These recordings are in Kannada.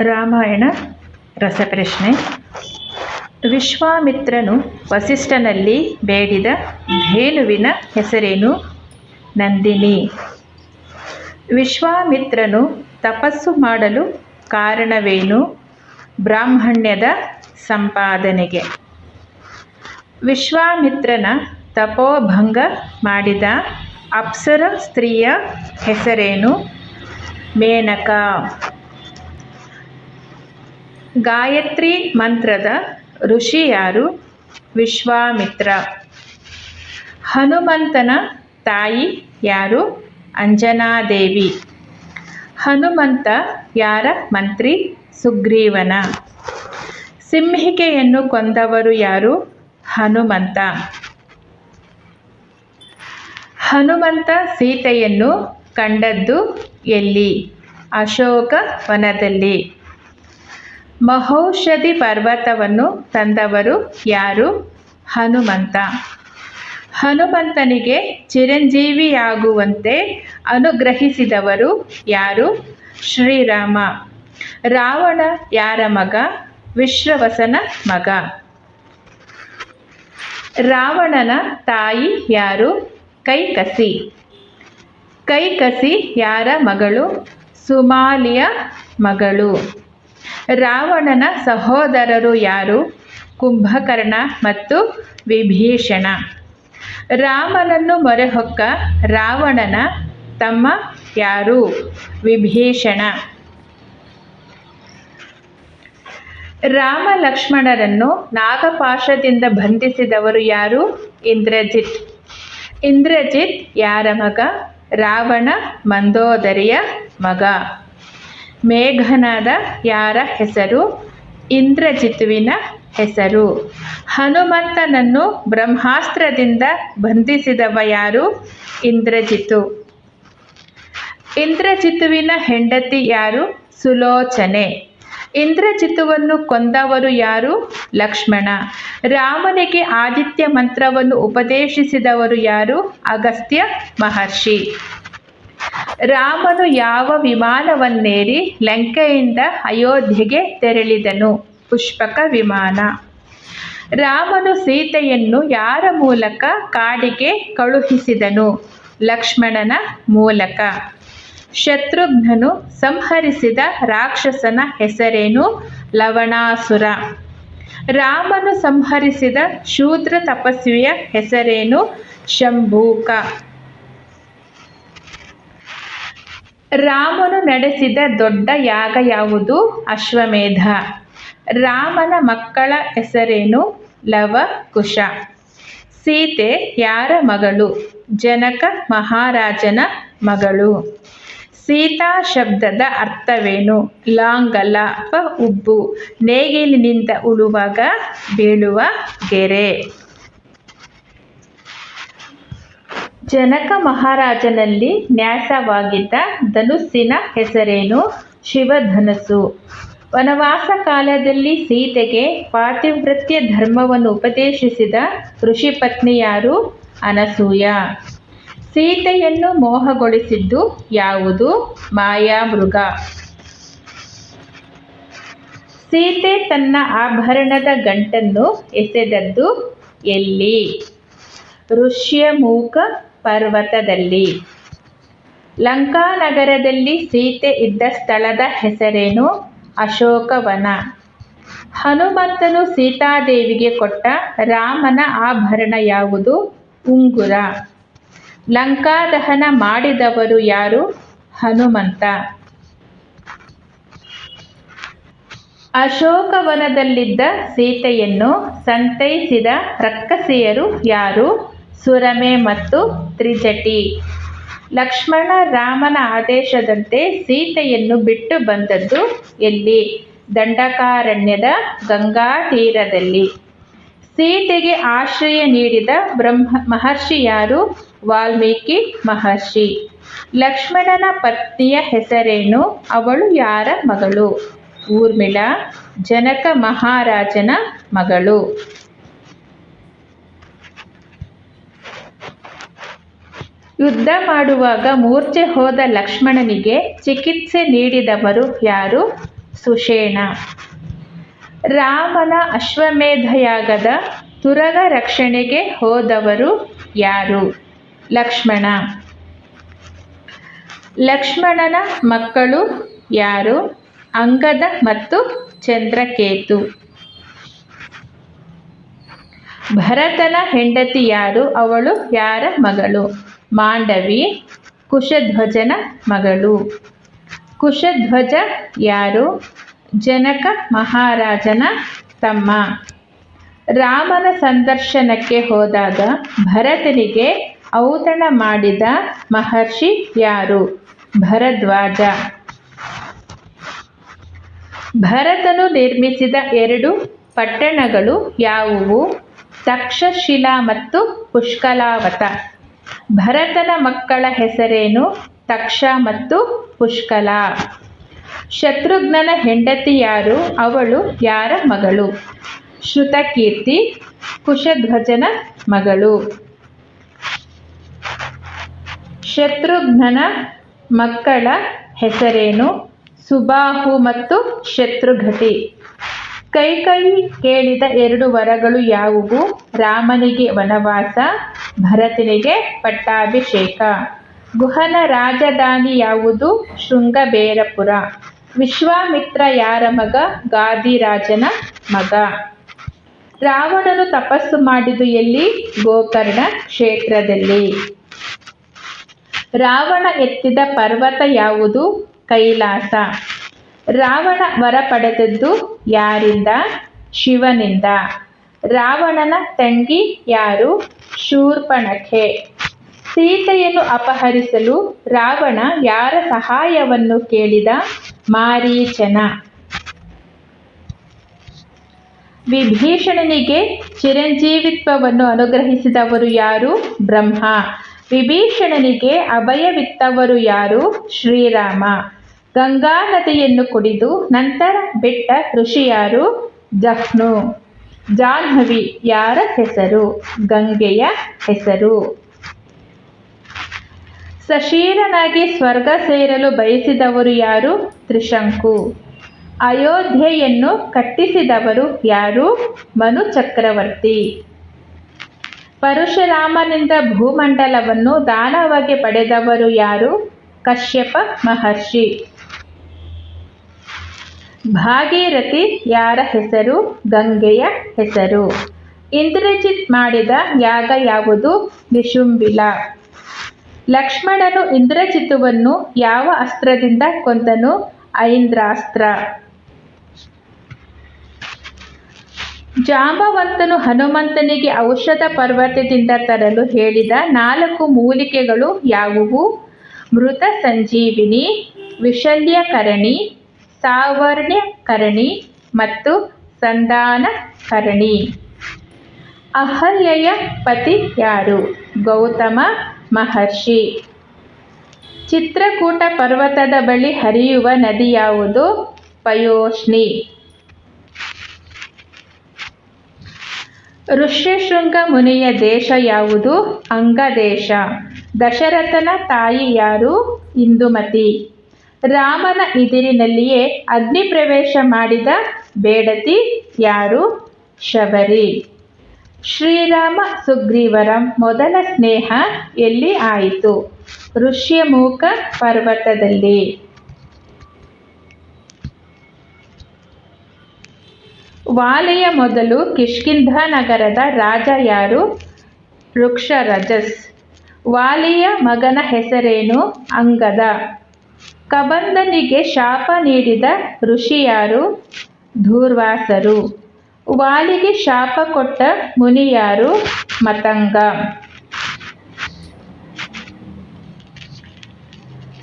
ರಾಮಾಯಣ, ರಸಪ್ರಶ್ನೆ. ವಿಶ್ವಾಮಿತ್ರನು ವಸಿಷ್ಠನಲ್ಲಿ ಬೇಡಿದ ಧೇನುವಿನ ಹೆಸರೇನು? ನಂದಿನಿ. ವಿಶ್ವಾಮಿತ್ರನು ತಪಸ್ಸು ಮಾಡಲು ಕಾರಣವೇನು? ಬ್ರಾಹ್ಮಣ್ಯದ ಸಂಪಾದನೆಗೆ. ವಿಶ್ವಾಮಿತ್ರನ ತಪೋಭಂಗ ಮಾಡಿದ ಅಪ್ಸರ ಸ್ತ್ರೀಯ ಹೆಸರೇನು? ಮೇನಕ. ಗಾಯತ್ರಿ ಮಂತ್ರದ ಋಷಿ ಯಾರು? ವಿಶ್ವಾಮಿತ್ರ. ಹನುಮಂತನ ತಾಯಿ ಯಾರು? ಅಂಜನಾದೇವಿ. ಹನುಮಂತ ಯಾರ ಮಂತ್ರಿ? ಸುಗ್ರೀವನ. ಸಿಂಹಿಕೆಯನ್ನು ಕೊಂದವರು ಯಾರು? ಹನುಮಂತ. ಹನುಮಂತ ಸೀತೆಯನ್ನು ಕಂಡದ್ದು ಎಲ್ಲಿ? ಅಶೋಕವನದಲ್ಲಿ ಮಹೌಷಧಿ ಪರ್ವತವನ್ನು ತಂದವರು ಯಾರು? ಹನುಮಂತ. ಹನುಮಂತನಿಗೆ ಚಿರಂಜೀವಿಯಾಗುವಂತೆ ಅನುಗ್ರಹಿಸಿದವರು ಯಾರು? ಶ್ರೀರಾಮ. ರಾವಣ ಯಾರ ಮಗ? ವಿಶ್ರವಸನ ಮಗ. ರಾವಣನ ತಾಯಿ ಯಾರು? ಕೈಕಸಿ. ಕೈಕಸಿ ಯಾರ ಮಗಳು? ಸುಮಾಲಿಯ ಮಗಳು. ರಾವಣನ ಸಹೋದರರು ಯಾರು? ಕುಂಭಕರ್ಣ ಮತ್ತು ವಿಭೀಷಣ. ರಾಮನನ್ನು ಮೊರೆಹೊಕ್ಕ ರಾವಣನ ತಮ್ಮ ಯಾರು? ವಿಭೀಷಣ. ರಾಮ ಲಕ್ಷ್ಮಣರನ್ನು ನಾಗಪಾಶದಿಂದ ಬಂಧಿಸಿದವರು ಯಾರು? ಇಂದ್ರಜಿತ್. ಇಂದ್ರಜಿತ್ ಯಾರ ಮಗ? ರಾವಣ ಮಂದೋದರಿಯ ಮಗ. ಮೇಘನಾದ ಯಾರ ಹೆಸರು? ಇಂದ್ರಜಿತುವಿನ ಹೆಸರು. ಹನುಮಂತನನ್ನು ಬ್ರಹ್ಮಾಸ್ತ್ರದಿಂದ ಬಂಧಿಸಿದವ ಯಾರು? ಇಂದ್ರಜಿತು. ಇಂದ್ರಜಿತುವಿನ ಹೆಂಡತಿ ಯಾರು? ಸುಲೋಚನೆ. ಇಂದ್ರಜಿತುವನ್ನು ಕೊಂದವರು ಯಾರು? ಲಕ್ಷ್ಮಣ. ರಾಮನಿಗೆ ಆದಿತ್ಯ ಮಂತ್ರವನ್ನು ಉಪದೇಶಿಸಿದವರು ಯಾರು? ಅಗಸ್ತ್ಯ ಮಹರ್ಷಿ. ರಾಮನು ಯಾವ ವಿಮಾನವನ್ನೇರಿ ಲಂಕೆಯಿಂದ ಅಯೋಧ್ಯೆಗೆ ತೆರಳಿದನು? ಪುಷ್ಪಕ ವಿಮಾನ. ರಾಮನು ಸೀತೆಯನ್ನು ಯಾರ ಮೂಲಕ ಕಾಡಿಗೆ ಕಳುಹಿಸಿದನು? ಲಕ್ಷ್ಮಣನ ಮೂಲಕ. ಶತ್ರುಘ್ನನು ಸಂಹರಿಸಿದ ರಾಕ್ಷಸನ ಹೆಸರೇನು? ಲವಣಾಸುರ. ರಾಮನು ಸಂಹರಿಸಿದ ಶೂದ್ರ ತಪಸ್ವಿಯ ಹೆಸರೇನು? ಶಂಭೂಕ. ರಾಮನು ನಡೆಸಿದ ದೊಡ್ಡ ಯಾಗ ಯಾವುದು? ಅಶ್ವಮೇಧ. ರಾಮನ ಮಕ್ಕಳ ಹೆಸರೇನು? ಲವ ಕುಶ ಸೀತೆ ಯಾರ ಮಗಳು? ಜನಕ ಮಹಾರಾಜನ ಮಗಳು. ಸೀತಾ ಶಬ್ದದ ಅರ್ಥವೇನು? ಲಾಂಗಲ, ಪ, ಉಬ್ಬು. ನೇಗಿಲಿನಿಂದ ಉಳುವಾಗ ಬೀಳುವ ಗೆರೆ. ಜನಕ ಮಹಾರಾಜನಲ್ಲಿ ನ್ಯಾಸವಾಗಿದ್ದ ಧನುಸ್ಸಿನ ಹೆಸರೇನು? ಶಿವಧನಸ್ಸು. ವನವಾಸ ಕಾಲದಲ್ಲಿ ಸೀತೆಗೆ ಪಾತಿವೃತ್ಯ ಧರ್ಮವನ್ನು ಉಪದೇಶಿಸಿದ ಋಷಿಪತ್ನಿಯಾರು ಅನಸೂಯ. ಸೀತೆಯನ್ನು ಮೋಹಗೊಳಿಸಿದ್ದು ಯಾವುದು? ಮಾಯಾಮೃಗ ಸೀತೆ ತನ್ನ ಆಭರಣದ ಗಂಟನ್ನು ಎಸೆದದ್ದು ಎಲ್ಲಿ? ಋಷ್ಯಮೂಕ ಪರ್ವತದಲ್ಲಿ. ಲಂಕಾನಗರದಲ್ಲಿ ಸೀತೆ ಇದ್ದ ಸ್ಥಳದ ಹೆಸರೇನು? ಅಶೋಕವನ. ಹನುಮಂತನು ಸೀತಾದೇವಿಗೆ ಕೊಟ್ಟ ರಾಮನ ಆಭರಣ ಯಾವುದು? ಉಂಗುರ. ಲಂಕಾದಹನ ಮಾಡಿದವರು ಯಾರು? ಹನುಮಂತ. ಅಶೋಕವನದಲ್ಲಿದ್ದ ಸೀತೆಯನ್ನು ಸಂತೈಸಿದ ರಕ್ಕಸಿಯರು ಯಾರು? ಸುರಮೆ ಮತ್ತು ತ್ರಿಜಟಿ. ಲಕ್ಷ್ಮಣ ರಾಮನ ಆದೇಶದಂತೆ ಸೀತೆಯನ್ನು ಬಿಟ್ಟು ಬಂದದ್ದು ಎಲ್ಲಿ? ದಂಡಕಾರಣ್ಯದ ಗಂಗಾ ತೀರದಲ್ಲಿ. ಸೀತೆಗೆ ಆಶ್ರಯ ನೀಡಿದ ಬ್ರಹ್ಮ, ಮಹರ್ಷಿ ಯಾರು? ವಾಲ್ಮೀಕಿ ಮಹರ್ಷಿ. ಲಕ್ಷ್ಮಣನ ಪತ್ನಿಯ ಹೆಸರೇನು? ಅವಳು ಯಾರ ಮಗಳು? ಊರ್ಮಿಳ, ಜನಕ ಮಹಾರಾಜನ ಮಗಳು. ಯುದ್ಧ ಮಾಡುವಾಗ ಮೂರ್ಛೆ ಹೋದ ಲಕ್ಷ್ಮಣನಿಗೆ ಚಿಕಿತ್ಸೆ ನೀಡಿದವರು ಯಾರು? ಸುಷೇಣ. ರಾಮನ ಅಶ್ವಮೇಧಯಾಗದ ತುರಗ ರಕ್ಷಣೆಗೆ ಹೋದವರು ಯಾರು? ಲಕ್ಷ್ಮಣ. ಲಕ್ಷ್ಮಣನ ಮಕ್ಕಳು ಯಾರು? ಅಂಗದ ಮತ್ತು ಚಂದ್ರಕೇತು. ಭರತನ ಹೆಂಡತಿ ಯಾರು? ಅವಳು ಯಾರ ಮಗಳು? ಮಾಂಡವಿ, ಕುಶಧ್ವಜನ ಮಗಳು. ಕುಶಧ್ವಜ ಯಾರು? ಜನಕ ಮಹಾರಾಜನ ತಮ್ಮ. ರಾಮನ ಸಂದರ್ಶನಕ್ಕೆ ಹೋದಾಗ ಭರತನಿಗೆ ಔತಣ ಮಾಡಿದ ಮಹರ್ಷಿ ಯಾರು? ಭರದ್ವಾಜ. ಭರತನು ನಿರ್ಮಿಸಿದ ಎರಡು ಪಟ್ಟಣಗಳು ಯಾವುವು? ತಕ್ಷಶಿಲಾ ಮತ್ತು ಪುಷ್ಕಲಾವತ. ಭರತನ ಮಕ್ಕಳ ಹೆಸರೇನು? ತಕ್ಷ ಮತ್ತು ಪುಷ್ಕಲ. ಶತ್ರುಘ್ನನ ಹೆಂಡತಿ ಯಾರು? ಅವಳು ಯಾರ ಮಗಳು? ಶ್ರುತಕೀರ್ತಿ, ಕುಶಧ್ವಜನ ಮಗಳು. ಶತ್ರುಘ್ನನ ಮಕ್ಕಳ ಹೆಸರೇನು? ಸುಬಾಹು ಮತ್ತು ಶತ್ರುಘಟಿ ಕೈಕೈ ಕೇಳಿದ ಎರಡು ವರಗಳು ಯಾವುವು? ರಾಮನಿಗೆ ವನವಾಸ, ಭರತನಿಗೆ ಪಟ್ಟಾಭಿಷೇಕ. ಗುಹನ ರಾಜಧಾನಿ ಯಾವುದು? ಶೃಂಗಬೇರಪುರ. ವಿಶ್ವಾಮಿತ್ರ ಯಾರ ಮಗ? ಗಾದಿರಾಜನ ಮಗ. ರಾವಣನು ತಪಸ್ಸು ಮಾಡಿದು ಎಲ್ಲಿ? ಗೋಕರ್ಣ ಕ್ಷೇತ್ರದಲ್ಲಿ. ರಾವಣ ಎತ್ತಿದ ಪರ್ವತ ಯಾವುದು? ಕೈಲಾಸ. ರಾವಣ ವರ ಪಡೆದದ್ದು ಯಾರಿಂದ? ಶಿವನಿಂದ. ರಾವಣನ ತಂಗಿ ಯಾರು? ಶೂರ್ಪಣಖೆ. ಸೀತೆಯನ್ನು ಅಪಹರಿಸಲು ರಾವಣ ಯಾರ ಸಹಾಯವನ್ನು ಕೇಳಿದ? ಮಾರೀಚನ. ವಿಭೀಷಣನಿಗೆ ಚಿರಂಜೀವಿತ್ವವನ್ನು ಅನುಗ್ರಹಿಸಿದವರು ಯಾರು? ಬ್ರಹ್ಮ. ವಿಭೀಷಣನಿಗೆ ಅಭಯವಿತ್ತವರು ಯಾರು? ಶ್ರೀರಾಮ. ಗಂಗಾ ನದಿಯನ್ನು ಕುಡಿದು ನಂತರ ಬಿಟ್ಟ ಋಷಿಯಾರು ಜಹ್ನು. ಜಾಹ್ನವಿ ಯಾರ ಹೆಸರು? ಗಂಗೆಯ ಹೆಸರು. ಸಶೀರನಾಗಿ ಸ್ವರ್ಗ ಸೇರಲು ಬಯಸಿದವರು ಯಾರು? ತ್ರಿಶಂಕು. ಅಯೋಧ್ಯೆಯನ್ನು ಕಟ್ಟಿಸಿದವರು ಯಾರು? ಮನು ಚಕ್ರವರ್ತಿ. ಪರಶುರಾಮನಿಂದ ಭೂಮಂಡಲವನ್ನು ದಾನವಾಗಿ ಪಡೆದವರು ಯಾರು? ಕಶ್ಯಪ ಮಹರ್ಷಿ. ಭಾಗೀರಥಿ ಯಾರ ಹೆಸರು? ಗಂಗೆಯ ಹೆಸರು. ಇಂದ್ರಜಿತ್ ಮಾಡಿದ ಯಾಗ ಯಾವುದು? ನಿಶುಂಬಿಲ ಲಕ್ಷ್ಮಣನು ಇಂದ್ರಜಿತುವನ್ನು ಯಾವ ಅಸ್ತ್ರದಿಂದ ಕೊಂದನು? ಐಂದ್ರಾಸ್ತ್ರ. ಜಾಂಬವಂತನು ಹನುಮಂತನಿಗೆ ಔಷಧ ಪರ್ವತದಿಂದ ತರಲು ಹೇಳಿದ ನಾಲ್ಕು ಮೂಲಿಕೆಗಳು ಯಾವುವು? ಮೃತ ಸಂಜೀವಿನಿ, ವಿಶಲ್ಯಕರಣಿ ಸಾವರ್ಣ್ಯಕರಣಿ ಮತ್ತು ಸಂಧಾನಕರಣಿ ಅಹಲ್ಯಯ ಪತಿ ಯಾರು? ಗೌತಮ ಮಹರ್ಷಿ. ಚಿತ್ರಕೂಟ ಪರ್ವತದ ಬಳಿ ಹರಿಯುವ ನದಿ ಯಾವುದು? ಪಯೋಷ್ಣಿ. ಋಷ್ಯಶೃಂಗ ಮುನಿಯ ದೇಶ ಯಾವುದು? ಅಂಗದೇಶ. ದಶರಥನ ತಾಯಿ ಯಾರು? ಇಂದುಮತಿ. ರಾಮನ ಇದಿರಿನಲ್ಲಿಯೇ ಅಗ್ನಿ ಪ್ರವೇಶ ಮಾಡಿದ ಬೇಡತಿ ಯಾರು? ಶಬರಿ. ಶ್ರೀರಾಮ ಸುಗ್ರೀವರ ಮೊದಲ ಸ್ನೇಹ ಎಲ್ಲಿ ಆಯಿತು? ಋಷ್ಯಮೂಕ ಪರ್ವತದಲ್ಲಿ. ವಾಲೆಯ ಮೊದಲು ಕಿಷ್ಕಿಂಧ ನಗರದ ರಾಜ ಯಾರು? ವೃಕ್ಷರಜಸ್. ವಾಲಿಯ ಮಗನ ಹೆಸರೇನು? ಅಂಗದ. ಕಬಂದನಿಗೆ ಶಾಪ ನೀಡಿದ ಋಷಿಯಾರು ಧೂರ್ವಾಸರು. ವಾಲಿಗೆ ಶಾಪ ಕೊಟ್ಟ ಮುನಿಯಾರು ಮತಂಗ.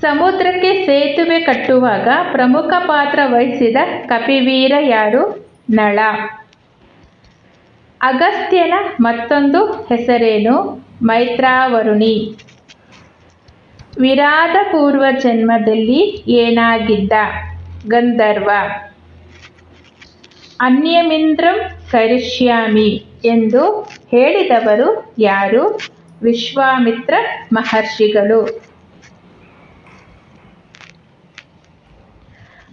ಸಮುದ್ರಕ್ಕೆ ಸೇತುವೆ ಕಟ್ಟುವಾಗ ಪ್ರಮುಖ ಪಾತ್ರ ವಹಿಸಿದ ಕಪಿವೀರ ಯಾರು? ನಳ. ಅಗಸ್ತ್ಯನ ಮತ್ತೊಂದು ಹೆಸರೇನು? ಮೈತ್ರಾವರುಣಿ. ವಿರಾದ ಪೂರ್ವ ಜನ್ಮದಲ್ಲಿ ಏನಾಗಿದ್ದ? ಗಂಧರ್ವ. ಅನ್ಯಮಿಂದ್ರಂ ಕರಿಷ್ಯಾಮಿ ಎಂದು ಹೇಳಿದವರು ಯಾರು? ವಿಶ್ವಾಮಿತ್ರ ಮಹರ್ಷಿಗಳು.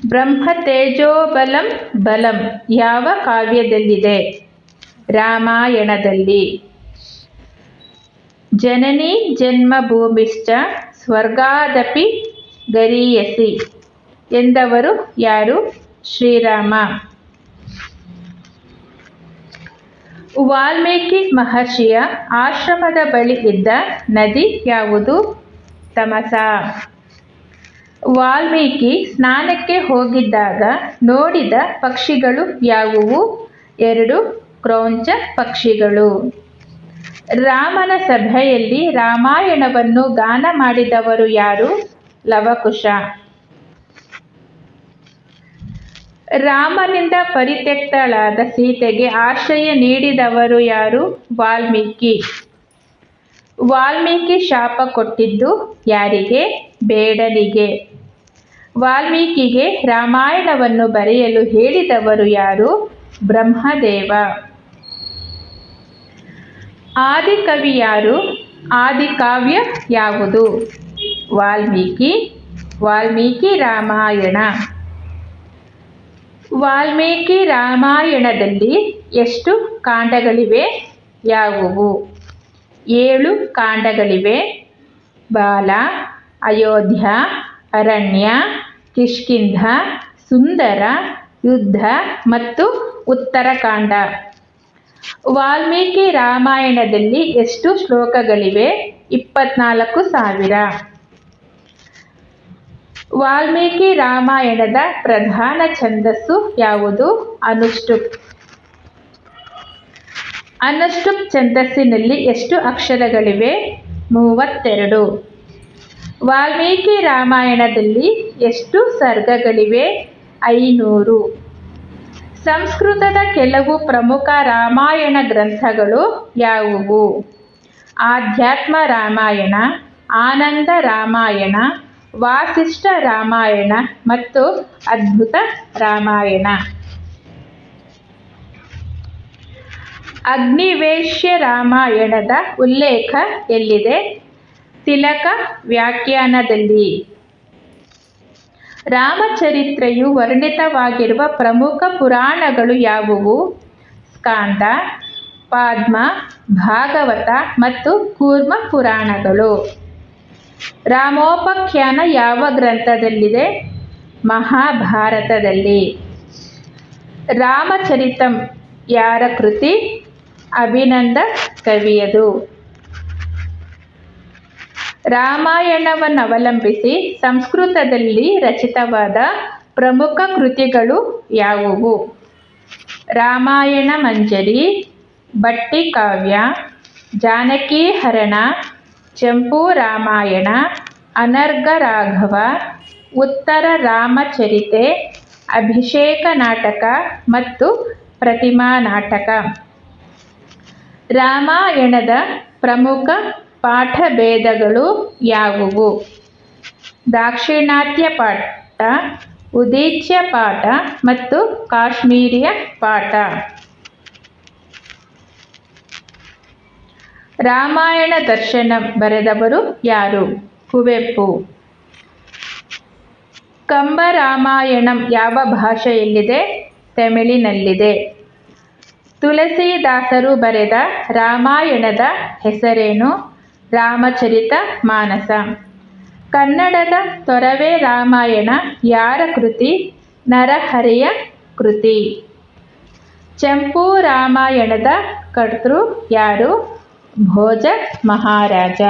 ಬ್ರಹ್ಮ ತೇಜೋಬಲಂ ಬಲಂ ಯಾವ ಕಾವ್ಯದಲ್ಲಿದೆ? ರಾಮಾಯಣದಲ್ಲಿ. ಜನನಿ ಜನ್ಮಭೂಮಿಶ್ಚ ಸ್ವರ್ಗಾದಪಿ ಗರೀಯಸಿ ಎಂದವರು ಯಾರು? ಶ್ರೀರಾಮ. ವಾಲ್ಮೀಕಿ ಮಹರ್ಷಿಯ ಆಶ್ರಮದ ಬಳಿ ಇದ್ದ ನದಿ ಯಾವುದು? ತಮಸ. ವಾಲ್ಮೀಕಿ ಸ್ನಾನಕ್ಕೆ ಹೋಗಿದ್ದಾಗ ನೋಡಿದ ಪಕ್ಷಿಗಳು ಯಾವುವು? ಎರಡು ಕ್ರೌಂಚ ಪಕ್ಷಿಗಳು. ರಾಮನ ಸಭೆಯಲ್ಲಿ ರಾಮಾಯಣವನ್ನು ಗಾನ ಮಾಡಿದವರು ಯಾರು? ಲವಕುಶ. ರಾಮನಿಂದ ಪರಿತ್ಯಕ್ತಳಾದ ಸೀತೆಗೆ ಆಶ್ರಯ ನೀಡಿದವರು ಯಾರು? ವಾಲ್ಮೀಕಿ. ವಾಲ್ಮೀಕಿ ಶಾಪ ಕೊಟ್ಟಿದ್ದು ಯಾರಿಗೆ? ಬೇಡನಿಗೆ. ವಾಲ್ಮೀಕಿಗೆ ರಾಮಾಯಣವನ್ನು ಬರೆಯಲು ಹೇಳಿದವರು ಯಾರು? ಬ್ರಹ್ಮದೇವ. ಆದಿಕವಿ ಯಾರು ಆದಿಕಾವ್ಯ ಯಾವುದು? ವಾಲ್ಮೀಕಿ ವಾಲ್ಮೀಕಿ ರಾಮಾಯಣ. ವಾಲ್ಮೀಕಿ ರಾಮಾಯಣದಲ್ಲಿ ಎಷ್ಟು ಕಾಂಡಗಳಿವೆ? ಯಾವುವು? ಏಳು ಕಾಂಡಗಳಿವೆ. ಬಾಲ, ಅಯೋಧ್ಯ, ಅರಣ್ಯ, ಕಿಷ್ಕಿಂಧ, ಸುಂದರ, ಯುದ್ಧ ಮತ್ತು ಉತ್ತರಕಾಂಡ. ವಾಲ್ಮೀಕಿ ರಾಮಾಯಣದಲ್ಲಿ ಎಷ್ಟು ಶ್ಲೋಕಗಳಿವೆ? ಇಪ್ಪತ್ನಾಲ್ಕು ಸಾವಿರ. ವಾಲ್ಮೀಕಿ ರಾಮಾಯಣದ ಪ್ರಧಾನ ಛಂದಸ್ಸು ಯಾವುದು? ಅನುಷ್ಟುಪ್. ಅನುಷ್ಟುಪ್ ಛಂದಸ್ಸಿನಲ್ಲಿ ಎಷ್ಟು ಅಕ್ಷರಗಳಿವೆ? ಮೂವತ್ತೆರಡು. ವಾಲ್ಮೀಕಿ ರಾಮಾಯಣದಲ್ಲಿ ಎಷ್ಟು ಸರ್ಗಗಳಿವೆ? ಐನೂರು. ಸಂಸ್ಕೃತದ ಕೆಲವು ಪ್ರಮುಖ ರಾಮಾಯಣ ಗ್ರಂಥಗಳು ಯಾವುವು? ಆಧ್ಯಾತ್ಮ ರಾಮಾಯಣ, ಆನಂದ ರಾಮಾಯಣ, ವಾಸಿಷ್ಠ ರಾಮಾಯಣ ಮತ್ತು ಅದ್ಭುತ ರಾಮಾಯಣ. ಅಗ್ನಿವೇಶ್ಯ ರಾಮಾಯಣದ ಉಲ್ಲೇಖ ಎಲ್ಲಿದೆ? ತಿಲಕ ವ್ಯಾಖ್ಯಾನದಲ್ಲಿ. ರಾಮಚರಿತ್ರೆಯು ವರ್ಣಿತವಾಗಿರುವ ಪ್ರಮುಖ ಪುರಾಣಗಳು ಯಾವುವು? ಸ್ಕಾಂದ, ಪದ್ಮ, ಭಾಗವತ ಮತ್ತು ಕೂರ್ಮ ಪುರಾಣಗಳು. ರಾಮೋಪಖ್ಯಾನ ಯಾವ ಗ್ರಂಥದಲ್ಲಿದೆ? ಮಹಾಭಾರತದಲ್ಲಿ. ರಾಮಚರಿತಂ ಯಾರ ಕೃತಿ? ಅಭಿನಂದ ಕವಿಯದು. ರಾಮಾಯಣವನ್ನವಲಂಬಿಸಿ ಸಂಸ್ಕೃತದಲ್ಲಿ ರಚಿತವಾದ ಪ್ರಮುಖ ಕೃತಿಗಳು ಯಾವುವು? ರಾಮಾಯಣ ಮಂಜರಿ ಭಟ್ಟಿಕಾವ್ಯ ಜಾನಕೀಹರಣ ಚಂಪೂ ರಾಮಾಯಣ, ಅನರ್ಘ ರಾಘವ, ಉತ್ತರ ರಾಮಚರಿತೆ, ಅಭಿಷೇಕ ನಾಟಕ ಮತ್ತು ಪ್ರತಿಮಾ ನಾಟಕ. ರಾಮಾಯಣದ ಪ್ರಮುಖ ಪಾಠಭೇದಗಳು ಯಾವುವು? ದಾಕ್ಷಿಣಾತ್ಯ ಪಾಠ, ಉದೀಚ್ಯ ಪಾಠ ಮತ್ತು ಕಾಶ್ಮೀರಿಯ ಪಾಠ. ರಾಮಾಯಣ ದರ್ಶನ ಬರೆದವರು ಯಾರು? ಕುವೆಂಪು. ಕಂಬರಾಮಾಯಣಂ ಯಾವ ಭಾಷೆಯಲ್ಲಿದೆ ತಮಿಳಿನಲ್ಲಿದೆ. ತುಳಸಿದಾಸರು ಬರೆದ ರಾಮಾಯಣದ ಹೆಸರೇನು? ರಾಮಚರಿತ ಮಾನಸ. ಕನ್ನಡದ ತೊರವೆ ರಾಮಾಯಣ ಯಾರ ಕೃತಿ? ನರಹರಿಯ ಕೃತಿ. ಚಂಪು ರಾಮಾಯಣದ ಕರ್ತೃ ಯಾರು? ಭೋಜ ಮಹಾರಾಜ.